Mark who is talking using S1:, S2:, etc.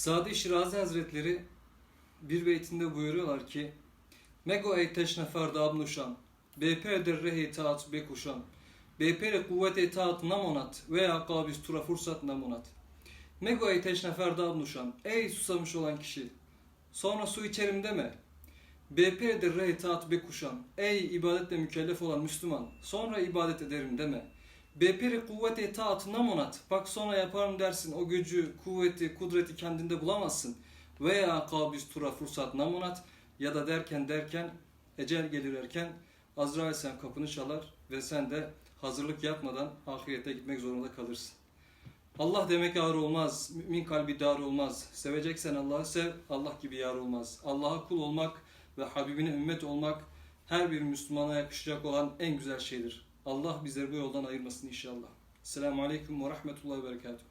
S1: Sadi Şirazi Hazretleri bir beytinde buyuruyorlar ki Mego ey teşnefer da abnuşan BP derre itaat bekuşan BP kuvvet itaat namonat veya kabis tura fırsat namonat Mego ey teşnefer da abnuşan Ey susamış olan kişi Sonra su içerim deme. BP derre itaat bekuşan Ey ibadetle mükellef olan Müslüman Sonra ibadet ederim deme Beperi kuvveti itaat namonat. Bak sonra yaparım dersin. O gücü, kuvveti, kudreti kendinde bulamazsın. Veya kabis tura fırsat namonat. Ya da derken derken ecel gelir erken Azrail sen kapını çalar ve sen de hazırlık yapmadan ahirete gitmek zorunda kalırsın. Allah demek yar olmaz. Mümin kalbi dar olmaz. Seveceksen Allah'ı sev. Allah gibi yar olmaz. Allah'a kul olmak ve Habibine ümmet olmak her bir Müslümana yakışacak olan en güzel şeydir. Allah bizleri bu yoldan ayırmasın inşallah. Selamun Aleyküm ve Rahmetullahi ve Berekatuhu.